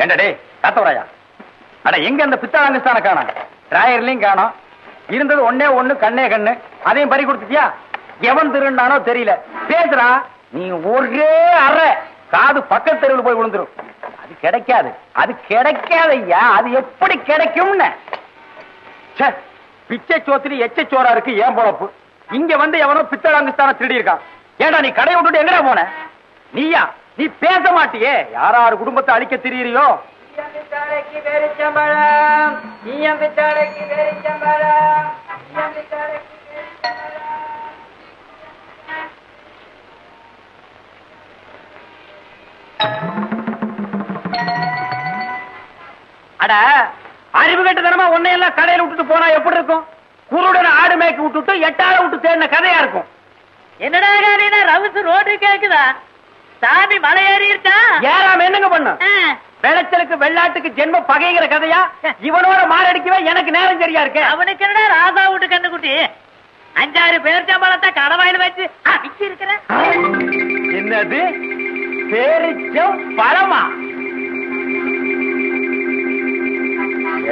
ஏண்டா டேய் காத்தவராயா அட எங்க அந்த பித்தாளங்கஸ்தான காணும். டிராயர்லயும் காணோம். இருந்தது ஒன்னே ஒண்ணு கண்ணே கண்ணு. அதையும் பறி கொடுத்துட்டியா? எவன் திருண்டானோ தெரியல. பேசுறா நீ ஒரே அறை. காது பக்கத்து தெருவில் போய் விழுந்துரும். அது கிடைக்காது. அது கிடைக்காத ஐயா அது எப்படி கிடைக்கும்னு. பிச்சை சோத்திரி எச்ச சோறா இருக்கு ஏன் பொழப்பு இங்க வந்து எவனோ பித்தளாங்கஸ்தான திருடி இருக்கான் ஏடா நீ கடை விட்டுட்டு எங்கடா போன? நீயா? நீ பேச மாட்டியே? யாராரு குடும்பத்தை அழிக்க திரியிறியோ? பித்தாளைக்கு வெறிச்சம்பழம் ஈயம் பித்தாளைக்கு வெறிச்சம்பழம் ஈயம் பித்தாளைக்கு அட அறிவு கட்டுத்தனமா உன்னையெல்லாம் கடையில விட்டுட்டு போனா எப்படி இருக்கும்? குருடன் ஆடு மேய்க்க விட்டுட்டு எட்டாள விட்டு தேடின கதையா இருக்கும்? என்னடா ரவுசு ரோடு கேக்குதா? சாமி மலை ஏறிட்டா ஏறாம என்னங்க பண்ணு விளைச்சலுக்கு வெள்ளாட்டுக்கு ஜென்ம பகைங்கிற கதையா? இவனோட மாரடிக்கவே எனக்கு நேரம் சரியா இருக்கு? அவனுக்கு என்னடா ராசா வீட்டு கண்ணுக்குட்டி? அஞ்சாறு பேர் சம்பளத்தை கடவாயில வச்சு அடிச்சு இருக்கிற. என்னது? பேரிச்சம் பழமா?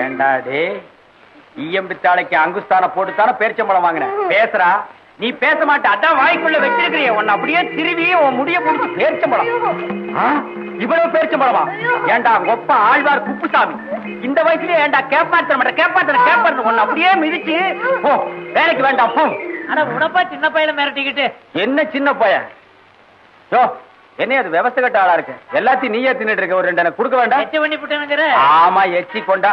ஏண்டா டே ஈயம் பித்தாளைக்கு அங்குஸ்தான போட்டுத்தானே பேரிச்சம்பழம் வாங்கின? பேசுறா. நீ பேச மாட்ட அதான் வாய்க்குள்ள வச்சிருக்கிறிய. உன்னை அப்படியே திருவி உன் முடிய முடிச்சு பேரிச்சம்பழம்? இவ்வளவு பேரிச்சம்பழமா ஏண்டா கொப்ப ஆழ்வார் குப்புசாமி? இந்த வயசுலயே ஏண்டா கேப்பாத்தன மாட்ட கேப்பாத்தன கேப்பாத்தன உன்னை அப்படியே மிதிச்சு போ வேலைக்கு வேண்டாம் போ. ஆனா உடப்பா சின்ன பையல மிரட்டிக்கிட்டு. என்ன சின்ன பையன் யோ என்ன அது விவசாய கட்ட ஆளா இருக்கு. எல்லாத்தையும் நீயே தின்னுட்டு இருக்க ஒரு ரெண்டு எனக்கு கொடுக்க வேண்டாம். எச்சு பண்ணி விட்டுனுங்கிற ஆமா எச்சி கொண்டா.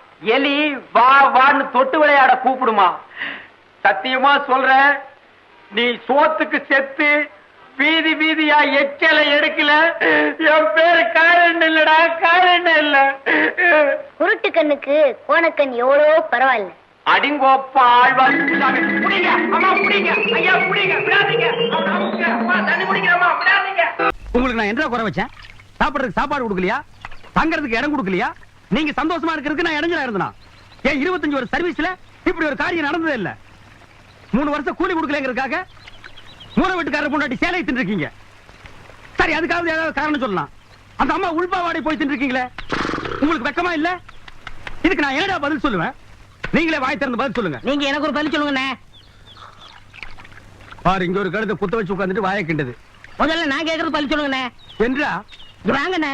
எலி வா வான்னு தொட்டு விளையாட கூப்பிடுமா சத்தியமா சொல்றேன் நீ சோத்துக்கு செத்து வீதி வீதியா எச்சலை எடுக்கல என் பேரு காரணம் இல்லடா காரணம் இல்ல குருட்டு கண்ணுக்கு கோணக்கண் எவ்வளவோ பரவாயில்ல அடிங்கோப்பா ஆழ்வார். புடிங்க, அம்மா புடிங்க, ஐயா புடிங்க, விடாதீங்க. அவனை அமுக்குங்க. அம்மா, தண்ணி விடாதீங்க. உங்களுக்கு நான் என்ன குறை வச்சேன் சாப்பிடுறதுக்கு சாப்பாடு கொடுக்கலையா தங்கறதுக்கு இடம் கொடுக்கலையா நீங்க சந்தோஷமா இருக்கிறதுக்கு நான் இடைஞ்சலா இருந்தனா? ஏன் இருபத்தஞ்சு ஒரு சர்வீஸ்ல இப்படி ஒரு காரியம் நடந்ததே இல்ல? மூணு வருஷம் கூலி கொடுக்கலங்கிறதுக்காக மூணு வீட்டுக்காரர் முன்னாடி சேலை தின்னுருக்கீங்க. சரி அதுக்காவது ஏதாவது காரணம் சொல்லலாம். அந்த அம்மா உள்பாவாடை போய் தின்னுருக்கீங்களே? உங்களுக்கு வெக்கமா இல்ல? இதுக்கு நான் என்னடா பதில் சொல்லுவேன்? நீங்களே வாய் திறந்து பதில் சொல்லுங்க. நீங்க எனக்கு ஒரு பதில் சொல்லுங்கண்ணே. பாரு இங்க ஒரு கழுதை குத்த வச்சு உட்கார்ந்துட்டு வாயை கிண்டது. முதல்ல நான் கேக்குறது பதில் சொல்லுங்கண்ணே. என்றா? வாங்கண்ணே.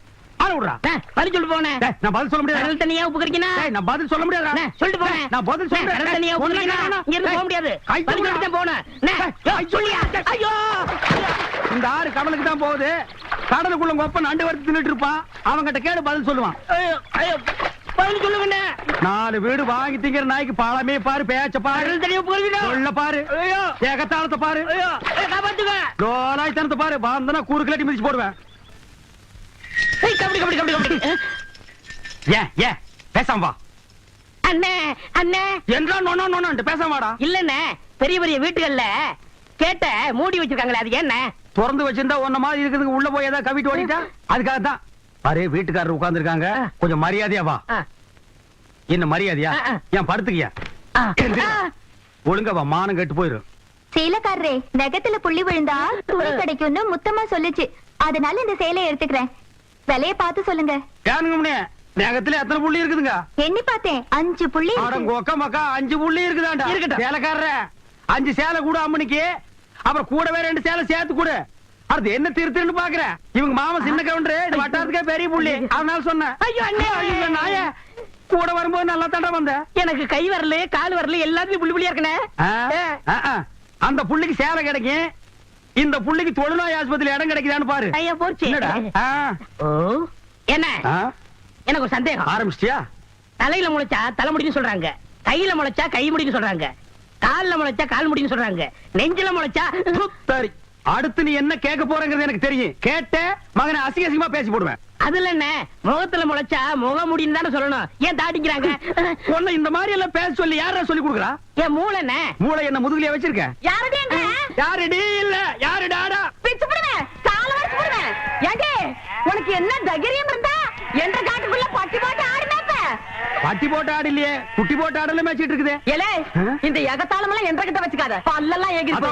ஆள விடுறா. பதில் சொல்லு டேய், நான் பதில் சொல்ல முடியாது. கடல் தண்ணியா நான் பதில் சொல்ல முடியாது. சொல்லிட்டு போனேன் நான் பதில் சொல்றேன் கடல் தண்ணியா உப்பு கறிக்கினா இங்க இருந்து போக முடியாது. பதில். சொல்லிட்டு போனேன் சொல்லியா? ஐயோ! இந்த ஆறு கடலுக்கு தான் போகுது. கடலுக்குள்ள அப்பா நண்டு வறுத்து தின்னுட்டு இருப்பான் அவன்கிட்ட கேடு பதில் சொல்லுவான். பதில் நாலு வீடு வாங்கி திங்கிற நாய்க்கு பழமே பாரு பேச்ச பாரு. சொல்ல பாரு. ஏகத்தாளத்தை பாரு. லோலாய்த்தனத்தை பாரு. பாந்தனா கூறு கிளட்டி மிதிச்சு போடுவேன். கபடி கபடி கபடி கபடி. ஏன் ஏன் பேசாம வா. அண்ணே அண்ணே. என்றா நொண்ணா நொண்ணான்ட்டு பேசாம வாடா. இல்லண்ணே பெரிய பெரிய வீட்டுகள்ல கேட்ட மூடி வச்சிருக்காங்களே அது என்ன? திறந்து வச்சிருந்தா உன்ன மாதிரி இருக்கிறதுக்கு உள்ள போய் ஏதாவது கவிட்டு ஓடிட்டா? அதுக்காக தான் பாரு வீட்டுக்காரர் உட்கார்ந்து இருக்காங்க ஆ. கொஞ்சம் மரியாதையா வா. என்ன மரியாதையா. ஏன் படுத்துக்கியா. ஒழுங்கா வா மானம் கெட்டு போயிரும் சேலக்காரரே நகத்துல புள்ளி விழுந்தா துணி கிடைக்கும்னு முத்தமா சொல்லுச்சு. அதனால இந்த சேலையை எடுத்துக்கிறேன். விலைய பார்த்து சொல்லுங்க. ஏனுங்க முன்னே? நகத்துல எத்தனை புள்ளி இருக்குதுங்க? எண்ணி பார்த்தேன். அஞ்சு புள்ளி அட இருக்கு. கொக்க மக்கா அஞ்சு புள்ளி இருக்குதாண்டா? இருக்கட்டும். சேலைக்காரர அஞ்சு சேலை கூட அம்மனிக்கு அப்புறம் கூடவே ரெண்டு சேலை சேர்த்து கொடு. அடுத்து என்ன திருத்துன்னு பாக்குற இவங்க மாமா சின்ன கவுண்டரு இந்த வட்டாரத்துக்கே பெரிய புள்ளி. அதனால சொன்னேன். ஐயோ, நாயே. கூட வரும்போது நல்லா தாண்டா வந்த. எனக்கு கை வரல கால் வரல எல்லாத்துலயும் புள்ளி புள்ளியா இருக்கனே. அந்த புள்ளிக்கு சேலை கிடைக்கும். இந்த புள்ளிக்கு தொழுநோய் ஆஸ்பத்திரி இடம் கிடைக்குதான்னு பாரு. ஐயா போச்சு. என்ன? எனக்கு ஒரு சந்தேகம். ஆரம்பிச்சிட்டியா? தலையில முளைச்சா தலைமுடின்னு சொல்றாங்க. கையில முளைச்சா கை முடின்னு சொல்றாங்க. கால்ல முளைச்சா கால் முடின்னு சொல்றாங்க. நெஞ்சில முளைச்சா சரி அடுத்து நீ என்ன கேட்க போறங்கிறது எனக்கு தெரியும். கேட்ட மகனை அசிங்க அசிங்கமா பேசி போடுவேன். அதுல என்ன? முகத்துல முளைச்சா முக முடின்னு தானே சொல்லணும். ஏன் தாட்டிக்கிறாங்க உன்னை இந்த மாதிரி எல்லாம் பேச சொல்லி யாரா சொல்லி கொடுக்குறா? என் மூளை என்ன? மூளை என்ன முதுகுலயே வச்சிருக்க? யாருடைய யாருடி இல்ல? யாரு டாடா பிச்சு போடுவேன் கால வரைச்சு போடுவேன் ஏங்க உனக்கு என்ன தைரியம் இருந்தா என்ற காட்டுக்குள்ள பட்டி போட்டு ஆடினாப்ப. பட்டி போட்டு ஆடு இல்லையே குட்டி போட்டு ஆடல மேய்ச்சிட்டு இருக்குது. ஏலே? இந்த எகத்தாளம் எல்லாம் என்ற கிட்ட வச்சுக்காத. பல்லெல்லாம் ஏகி அதோ,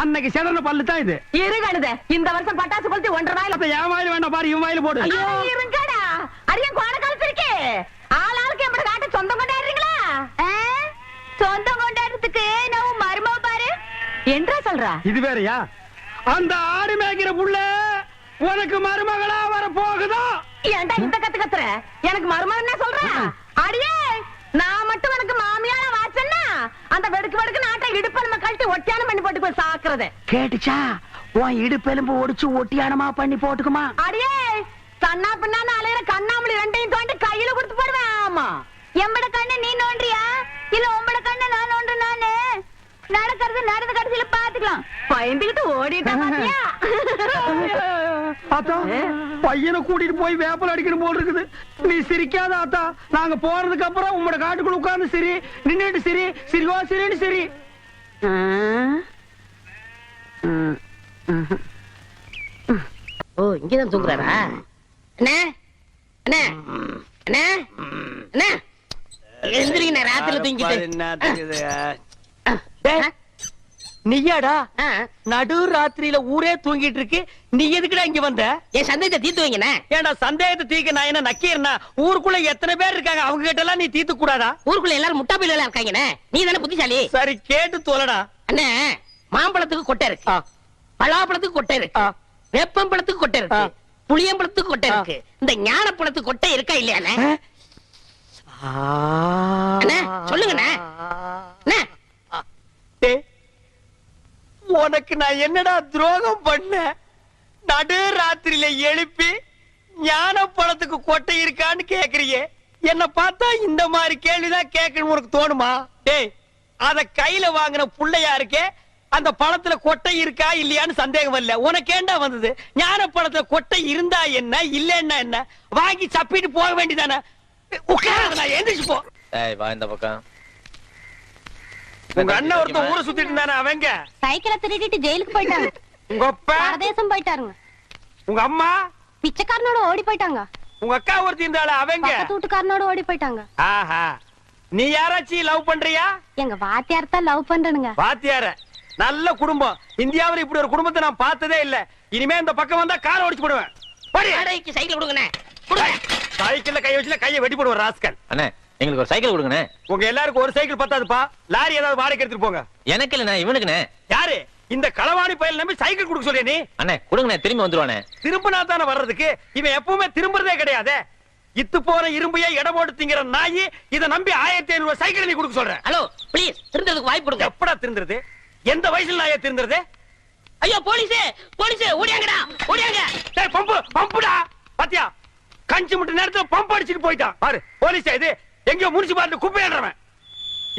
அன்னைக்கு செடன பல்லு தான் இது. இருகழுத இந்த வருஷம் பட்டாசு கொளுத்தி ஒன்றரை அப்ப என் வாயில வேண்டாம் பாரு இவன் வாயில போடு. இருங்கடா. அரியன் கோண காலத்து இருக்கே. ஆள் ஆளுக்கு எம்பட காட்டு சொந்தம் கொண்டாடுறீங்களா? சொந்தம் கொண்டாடுறதுக்கு நான் மருமவ பாரு. என்றா சொல்றா? இது வேறயா? அந்த ஆடு மேய்க்கிற புள்ள உனக்கு மருமகளா வர போகுதோ? ஏன்டா இந்த கத்து கத்துற? எனக்கு மருமகன் என்ன சொல்ற. அடியே நான் மட்டும் அந்த வெடுக்கு வெடுக்கு நாட்டை இடுப்பு நம்ம கழட்டி ஒட்டியானம் பண்ணி போட்டு போய் சாக்குறது. கேட்டுச்சா? உன் இடுப்பெலும்பு ஒடிச்சு ஒட்டியானமா பண்ணி போட்டுக்குமா? அடியே கண்ணா பின்னான்னு அலையிற கண்ணாமூலி ரெண்டையும் தோண்டி கையில கொடுத்து போடுவேன். ஆமா. எம்பட கண்ணு நீ நோண்டியா? இல்ல உம்பட கண்ணு நான் நோண்டு நானு நடக்கிறது நடந்த கடைசியில பாத்துக்கலாம் பயந்துகிட்டு ஓடிட்டா பாத்தியா? பையனை கூட்டிட்டு போய் வேப்பல் அடிக்கணும் போல் இருக்குது. நீ சிரிக்காத ஆத்தா. நாங்க போறதுக்கு அப்புறம் உங்களோட காட்டுக்குள்ள உட்கார்ந்து சிரி. நின்னுட்டு சிரி. சிரிவா சிரின்னு சிரி. ஓ இங்கதான் தூங்குறாரா? அண்ணே அண்ணே அண்ணே அண்ணே. எந்திரிங்க ராத்திரில தூங்கிட்டு. டேய், நீயாடா? நடு ராத்திரியில ஊரே தூங்கிட்டு இருக்கு. நீ எதுக்குடா இங்க வந்த? என் சந்தேகத்தை தீர்த்து வைங்கண்ணே. ஏன்டா சந்தேகத்தை தீக்க நான் என்ன நக்கீரனா? ஊருக்குள்ள எத்தனை பேர் இருக்காங்க? அவங்க கிட்ட எல்லாம் நீ தீர்த்து கூடாதா? ஊருக்குள்ள எல்லாரும் முட்டா பையில இருக்காங்கண்ணே. நீ தானே புத்திசாலி? சரி கேட்டு தோலடா. அண்ணே மாம்பழத்துக்கு கொட்டை இருக்கு. பலாப்பழத்துக்கு கொட்டை இருக்கு. வேப்பம்பழத்துக்கு கொட்டை இருக்கு. புளியம்பழத்துக்கு கொட்டை. இருக்கு. இந்த ஞானப்பழத்துக்கு கொட்டை இருக்கா இல்லையாண்ணே சொல்லுங்கண்ணே. உனக்கு நான் என்னடா துரோகம் பண்ண? நடு ராத்திரியில எழுப்பி ஞான பழத்துக்கு கொட்டை இருக்கான்னு கேக்குறியே. என்ன பார்த்தா இந்த மாதிரி கேள்விதான் கேட்கணும் உனக்கு தோணுமா? டேய் அத கையில வாங்கின புள்ளையா இருக்கே அந்த பழத்துல கொட்டை இருக்கா இல்லையான்னு சந்தேகம் இல்ல உனக்கு ஏண்டா வந்தது? ஞான பழத்துல கொட்டை இருந்தா என்ன இல்லன்னா என்ன? வாங்கி சப்பிட்டு போக வேண்டியதானே உட்கார நான் எந்திரிச்சு போ. ஏய் வா இந்த பக்கம். உங்க அண்ணன் ஒருத்தன் ஊரை சுத்திட்டு இருந்தானே அவங்க? சைக்கிளை திருடிட்டு ஜெயிலுக்கு போயிட்டாங்க உங்க அப்பா? பரதேசம் போயிட்டாருங்க. உங்க அம்மா? பிச்சைக்காரனோட ஓடி போயிட்டாங்க. உங்க அக்கா ஒருத்தி இருந்தாள அவங்க? வீட்டுக்காரனோட ஓடி போயிட்டாங்க. ஆஹா. நீ யாராச்சும் லவ் பண்றியா? எங்க வாத்தியார் தான் லவ் பண்றனுங்க. பாத்தியார நல்ல குடும்பம். இந்தியாவுல இப்படி ஒரு குடும்பத்தை நான் பார்த்ததே இல்ல. இனிமே இந்த பக்கம் வந்தா காரை ஓடிச்சு போடுவேன். சைக்கிள் கொடுங்க. சைக்கிள்ல கை வச்சுல கையை வெட்டி போடுவேன் ராஸ்கல். அண்ணே எங்களுக்கு ஒரு சைக்கிள் கொடுங்கண்ணே. உங்க எல்லாருக்கும் ஒரு சைக்கிள் பத்தாதுப்பா. லாரி ஏதாவது வாடகை எடுத்துட்டு போங்க. எனக்கு இல்லண்ணே இவனுக்குண்ணே. யாரு? இந்த களவாணி பயல் நம்பி சைக்கிள் கொடுக்க சொல்றியா நீ? அண்ணே கொடுங்கண்ணே திரும்பி வந்துருவானே திரும்பினா தானே வர்றதுக்கு? இவன் எப்பவுமே திரும்புறதே கிடையாது. இத்து போற இரும்பையே எடை போட்டு திங்கிற நாயி இதை நம்பி ஆயிரத்தி ஐநூறு சைக்கிள் நீ கொடுக்க சொல்ற. ஹலோ ப்ளீஸ் திருந்ததுக்கு வாய்ப்பு கொடுங்க. எப்படா திருந்துறது? எந்த வயசுல நாயே திருந்துறது? ஐயோ போலீஸே போலீஸே ஓடியாங்கடா ஓடியாங்க. டேய் பம்பு பம்புடா. பாத்தியா? கஞ்சி முட்டு நேரத்துல பம்ப் அடிச்சிட்டு போயிட்டான். பாரு போலீஸ் இது எங்கயோ முனிசிபாலிட்டி குப்பையாடுறவன்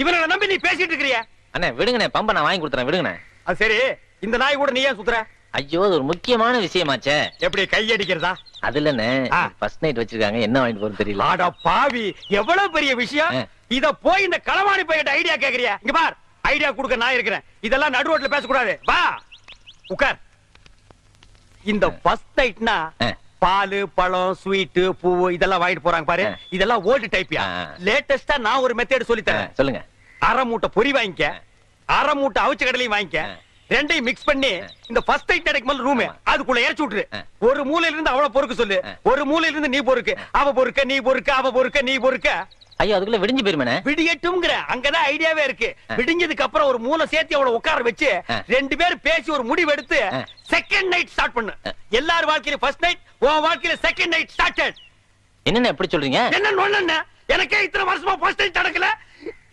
இவனை நம்பி நீ பேசிட்டு இருக்கிறிய? அண்ணே விடுங்கண்ணே பம்பை நான் வாங்கி கொடுத்துறேன் விடுங்கண்ணே. அது சரி இந்த நாய் கூட நீ ஏன் சுத்துற? ஐயோ அது ஒரு முக்கியமான விஷயமாச்சே. எப்படி கை அடிக்கிறதா? அது இல்லண்ணே ஆ. ஃபர்ஸ்ட் நைட் வச்சிருக்காங்க என்ன வாங்கிட்டு போறது தெரியல. ஆடா பாவி எவ்வளவு பெரிய விஷயம். இத போய் இந்த களவாணி பையன் ஐடியா கேக்குறியா? இங்க பார் ஐடியா கொடுக்க நான் இருக்கிறேன். இதெல்லாம் நடு ரோட்ல பேசக்கூடாது. வா உட்கார். இந்த ஃபர்ஸ்ட் நைட்னா. பாலு பழம் ஸ்வீட் பூ இதெல்லாம் வாங்கிட்டு போறாங்க பாரு. இதெல்லாம் ஓல்டு டைப்யா ஆ. லேட்டஸ்டா நான் ஒரு மெத்தட் சொல்லி தரேன் சொல்லுங்க அரை மூட்டை பொரி வாங்கிக்க அரை மூட்டை அவிச்ச கடலையும் வாங்கிக்க. ரெண்டையும் மிக்ஸ் பண்ணி. இந்த ஃபர்ஸ்ட் நைட் கிடைக்கும் ரூம் ஆமா. அதுக்குள்ள இறச்சி விட்டுரு. ஒரு மூலையில இருந்து அவள பொறுக்க சொல்லு. ஒரு மூலையில இருந்து நீ பொறுக்கு அவ பொறுக்க நீ பொறுக்க அவ பொறுக்க நீ பொறுக்க ஐயோ அதுக்குள்ள விடிஞ்சு போயிருமேனே? விடியட்டும்ங்கிற அங்கதான் ஐடியாவே இருக்கு. விடிஞ்சதுக்கு அப்புறம் ஒரு மூளை சேர்த்து அவளை உட்கார வச்சு. ரெண்டு பேரும் பேசி ஒரு முடிவு எடுத்து. செகண்ட் நைட் ஸ்டார்ட் பண்ணு. எல்லார் வாழ்க்கையில ஃபர்ஸ்ட் நைட் உன் வாழ்க்கையில செகண்ட் நைட் ஸ்டார்டட் என்னண்ணே எப்படி சொல்றீங்க? என்ன எனக்கே இத்தனை வருஷமா ஃபர்ஸ்ட் நைட் நடக்கல.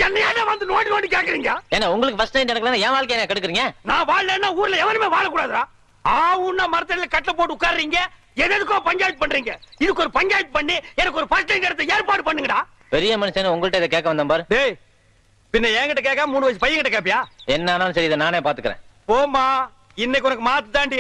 என்னையால வந்து நோண்டி நோண்டி கேக்குறீங்க? ஏன்னா உங்களுக்கு ஃபர்ஸ்ட் நைட் நடக்கலன்னா என் வாழ்க்கைய என்ன கெடுக்குறீங்க? நான் வாழலன்னா ஊர்ல எவனுமே வாழக்கூடாதுடா. ஆவுன்னா மரத்தடியில கட்டல போட்டு உட்கார்றீங்க. எது எதுக்கோ பஞ்சாயத்து பண்றீங்க. இதுக்கு ஒரு பஞ்சாயத்து பண்ணி எனக்கு ஒரு ஃபர்ஸ்ட் நைட் எடுத்து ஏற்பாடு பண்ணுங்கடா. பெரிய மனுஷன் உங்கள்ட்ட இதை கேட்க வந்தேன் பாரு. டேய் பின்ன என்கிட்ட கேட்காம மூணு வயசு பையன் கிட்ட கேப்பியா? என்ன ஆனாலும் சரி இதை நானே பாத்துக்கிறேன் போமா இன்னைக்கு உனக்கு மாத்து தாண்டி